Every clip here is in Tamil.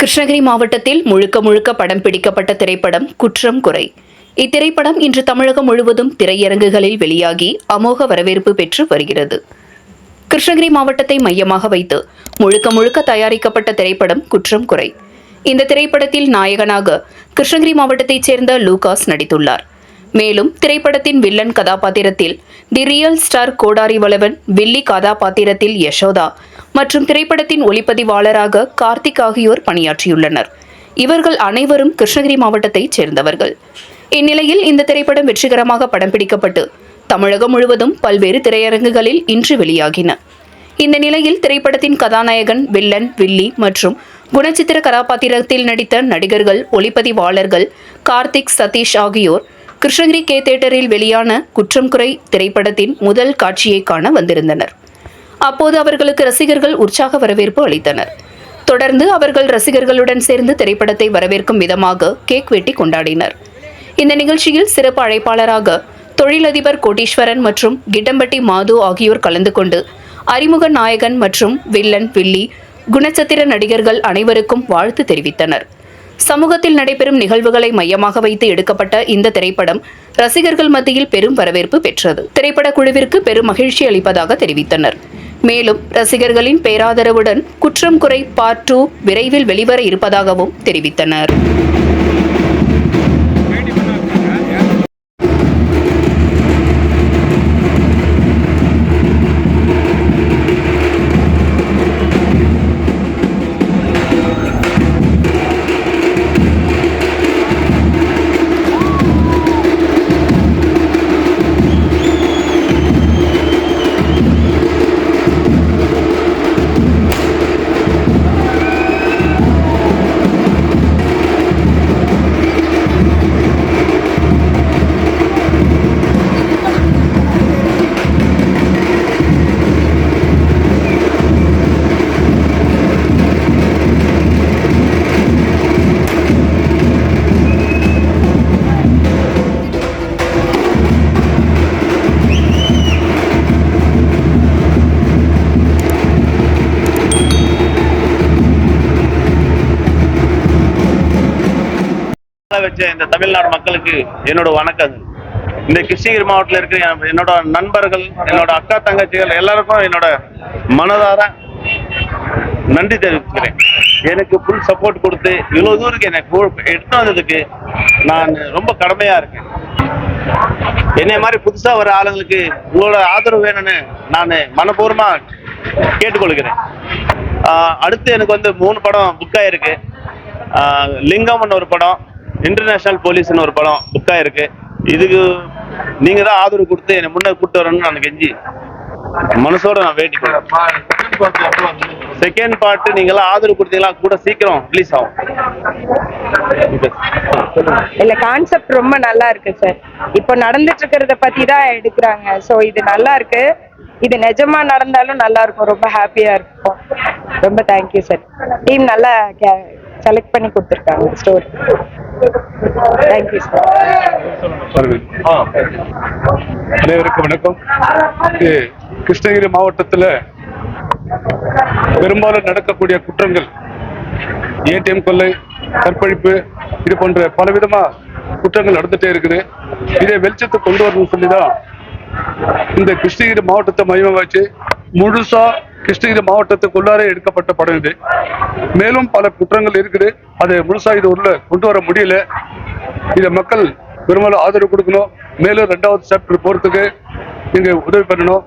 கிருஷ்ணகிரி மாவட்டத்தில் முழுக்க முழுக்க படம் பிடிக்கப்பட்ட திரைப்படம் குற்றம் குறை. இத்திரைப்படம் இன்று தமிழகம் முழுவதும் திரையரங்குகளில் வெளியாகி அமோக வரவேற்பு பெற்று வருகிறது. கிருஷ்ணகிரி மாவட்டத்தை மையமாக வைத்து முழுக்க முழுக்க தயாரிக்கப்பட்ட திரைப்படம் குற்றம் குறை. இந்த திரைப்படத்தில் நாயகனாக கிருஷ்ணகிரி மாவட்டத்தைச் சேர்ந்த லூகாஸ் நடித்துள்ளார். மேலும் திரைப்படத்தின் வில்லன் கதாபாத்திரத்தில் தி ரியல் ஸ்டார் கோடாரி வளவன் வில்லி கதாபாத்திரத்தில் யசோதா மற்றும் திரைப்படத்தின் ஒளிப்பதிவாளராக கார்த்திக் ஆகியோர் பணியாற்றியுள்ளனர். இவர்கள் அனைவரும் கிருஷ்ணகிரி மாவட்டத்தைச் சேர்ந்தவர்கள். இந்நிலையில் இந்த திரைப்படம் வெற்றிகரமாக படம் பிடிக்கப்பட்டு தமிழகம் முழுவதும் பல்வேறு திரையரங்குகளில் இன்று வெளியாகின. இந்த நிலையில் திரைப்படத்தின் கதாநாயகன் வில்லன் வில்லி மற்றும் குணச்சித்திர கதாபாத்திரத்தில் நடித்த நடிகர்கள் ஒளிப்பதிவாளர்கள் கார்த்திக் சதீஷ் ஆகியோர் கிருஷ்ணகிரி கே தேட்டரில் வெளியான குற்றம் குறை திரைப்படத்தின் முதல் காட்சியை காண வந்திருந்தனர். அப்போது அவர்களுக்கு ரசிகர்கள் உற்சாக வரவேற்பு அளித்தனர். தொடர்ந்து அவர்கள் ரசிகர்களுடன் சேர்ந்து திரைப்படத்தை வரவேற்கும் விதமாக கேக் வெட்டி கொண்டாடினர். இந்த நிகழ்ச்சியில் சிறப்பு அழைப்பாளராக தொழிலதிபர் கோட்டீஸ்வரன் மற்றும் கிட்டம்பட்டி மாது ஆகியோர் கலந்து கொண்டு அறிமுக நாயகன் மற்றும் வில்லன் வில்லி குணச்சத்திர நடிகர்கள் அனைவருக்கும் வாழ்த்து தெரிவித்தனர். சமூகத்தில் நடைபெறும் நிகழ்வுகளை மையமாக வைத்து எடுக்கப்பட்ட இந்த திரைப்படம் ரசிகர்கள் மத்தியில் பெரும் வரவேற்பு பெற்றது. திரைப்பட குழுவிற்கு பெரும் மகிழ்ச்சி அளிப்பதாக தெரிவித்தனர். மேலும் ரசிகர்களின் பேராதரவுடன் குற்றம் குறை பார்ட் டூ விரைவில் வெளிவர இருப்பதாகவும் தெரிவித்தனர். வச்ச இந்த தமிழ்நாடு மக்களுக்கு என்னோட வணக்கம். இந்த கிருஷ்ணகிரி மாவட்டத்தில் இருக்கிற என்னோட நண்பர்கள் என்னோட அக்கா தங்கச்சிகள் எல்லாருக்கும் என்னோட மனதார நன்றி தெரிவிக்கிறேன் எனக்கு ஃபுல் சப்போர்ட் கொடுத்து இவ்வளவு தூரம் எனக்கு எடுத்து வந்ததுக்கு நான் ரொம்ப கடமையா இருக்கேன். என்னை மாதிரி புதுசா வர ஆளுங்களுக்கு உங்களோட ஆதரவு வேணும்னு நான் மனப்பூர்வமா கேட்டுக்கொள்கிறேன். அடுத்து எனக்கு வந்து மூணு படம் புக் ஆயிருக்கு. லிங்கம்னு ஒரு படம். இன்டர்நேஷனல் போலீஸ்னு ஒரு படம் புக் இருக்கு இதுக்கு நீங்க தான் ஆதரவு கொடுத்து என்னை முன்னே கூப்பிட்டு வரணும்னு நான் கெஞ்சி மனசோட நான் வேண்டிக்கிறேன் செகண்ட் பார்ட் நீங்களாம் ஆதரவு கொடுத்தீங்களா கூட சீக்கிரம் ரிலீஸ் ஆகும். இல்ல கான்செப்ட் ரொம்ப நல்லா இருக்கு சார் இப்போ நடந்துட்டு இருக்கிறத பத்தி தான் எடுக்கிறாங்க. சோ இது நல்லா இருக்கு. இது நிஜமா நடந்தாலும் நல்லா இருக்கும். ரொம்ப ஹாப்பியா இருக்கும். ரொம்ப தேங்க்யூ சார் டீம் நல்லா செலக்ட் பண்ணி கொடுத்துருக்காங்க ஸ்டோரி தேங்க்யூ சார் அனைவருக்கும் வணக்கம். இது கிருஷ்ணகிரி மாவட்டத்தில் பெரும்பாலும் நடக்கக்கூடிய குற்றங்கள் ஏடிஎம் கொள்ளை கற்பழிப்பு இது போன்ற பலவிதமா குற்றங்கள் நடந்துட்டே இருக்குது. இதை வெளிச்சத்தை கொண்டு வரணும்னு சொல்லி தான் இந்த கிருஷ்ணகிரி மாவட்டத்தை மையமாக வச்சு முழுசா கிருஷ்ணகிரி மாவட்டத்துக்குள்ளாரே எடுக்கப்பட்ட படம் இது. மேலும் பல குற்றங்கள் இருக்குது. அதை முழுசா இது உள்ள கொண்டு வர முடியல. இதை மக்கள் பெரும்பாலும் ஆதரவு கொடுக்கணும். மேலும் ரெண்டாவது சாப்டர் போறதுக்கு நீங்க உதவி பண்ணணும்.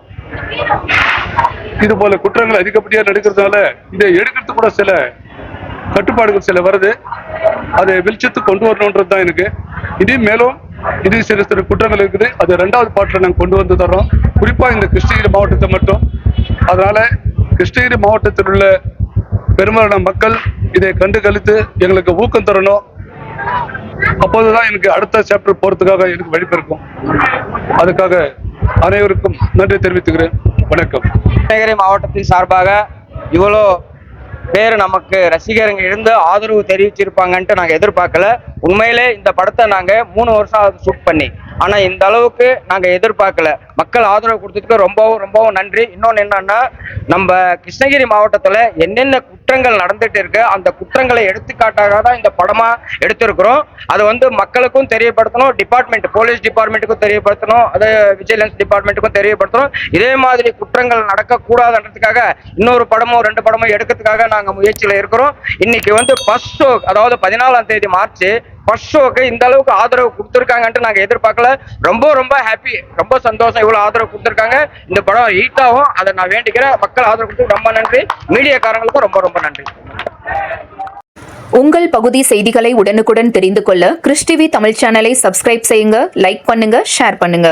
இது போல குற்றங்கள் அதிகப்படியா நடக்கிறதுனால இதை எடுக்கிறதுக்கு கூட சில கட்டுப்பாடுகள் சில வருது. அதை வெளிச்சத்துக்கு கொண்டு வரணுன்றது தான் எனக்கு. இனி மேலும் இது சில சில குற்றங்கள் இருக்குது. அது ரெண்டாவது பாட்டில் நாங்கள் கொண்டு வந்து தர்றோம். குறிப்பாக இந்த கிருஷ்ணகிரி மாவட்டத்தை மட்டும். அதனால கிருஷ்ணகிரி மாவட்டத்தில் உள்ள பெரும்பாலான மக்கள் இதை கண்டு கழித்து எங்களுக்கு ஊக்கம் தரணும். அப்போதுதான் எனக்கு அடுத்த சாப்டர் போறதுக்காக எனக்கு வழிபிறக்கும் அதுக்காக அனைவருக்கும் நன்றி தெரிவித்துக்கிறேன். வணக்கம். கிருஷ்ணகிரி மாவட்டத்தின் சார்பாக இவ்வளோ பேர் நமக்கு ரசிகருங்க இருந்து ஆதரவு தெரிவிச்சிருப்பாங்கன்ட்டு நாங்கள் எதிர்பார்க்கல. உண்மையிலே இந்த படத்தை நாங்கள் மூணு வருஷம் ஷூட் பண்ணி. ஆனால் இந்த அளவுக்கு நாங்கள் எதிர்பார்க்கல. மக்கள் ஆதரவு கொடுத்ததுக்கு ரொம்பவும் ரொம்பவும் நன்றி. இன்னொன்று என்னன்னா நம்ம கிருஷ்ணகிரி மாவட்டத்தில் என்னென்ன குற்றங்கள் நடந்துட்டு இருக்கு அந்த குற்றங்களை எடுத்துக்காட்டாக தான் இந்த படமா எடுத்திருக்கிறோம். அது வந்து மக்களுக்கும் தெரியப்படுத்தணும் டிபார்ட்மெண்ட் போலீஸ் டிபார்ட்மெண்ட்டுக்கும் தெரியப்படுத்தணும் அது விஜிலன்ஸ் டிபார்ட்மெண்ட்டுக்கும் தெரியப்படுத்தணும். இதே மாதிரி குற்றங்கள் நடக்கக்கூடாதுன்றதுக்காக இன்னொரு படமோ ரெண்டு படமோ எடுக்கிறதுக்காக நாங்கள் முயற்சியில் இருக்கிறோம். இன்னைக்கு வந்து ஃபர்ஸ்ட் ஷோ அதாவது பதினாலாம் தேதி மார்ச் ஃபர்ஸ்ட் ஷோக்கு இந்த அளவுக்கு ஆதரவு கொடுத்துருக்காங்கன்ட்டு நாங்கள் எதிர்பார்க்கல. ரொம்ப ரொம்ப ஹாப்பி ரொம்ப சந்தோஷம். இவ்வளோ ஆதரவு கொடுத்துருக்காங்க. இந்த படம் ஹீட் ஆகும். அதை நான் வேண்டிக்கிறேன். மக்கள் ஆதரவு கொடுத்து ரொம்ப நன்றி. மீடியாக்காரங்களுக்கும் ரொம்ப ரொம்ப நன்றி. உங்கள் பகுதி செய்திகளை உடனுக்குடன் தெரிந்து கொள்ள கிறிஸ்டிவி தமிழ் சேனலை சப்ஸ்கிரைப் செய்யுங்க லைக் பண்ணுங்க ஷேர் பண்ணுங்க.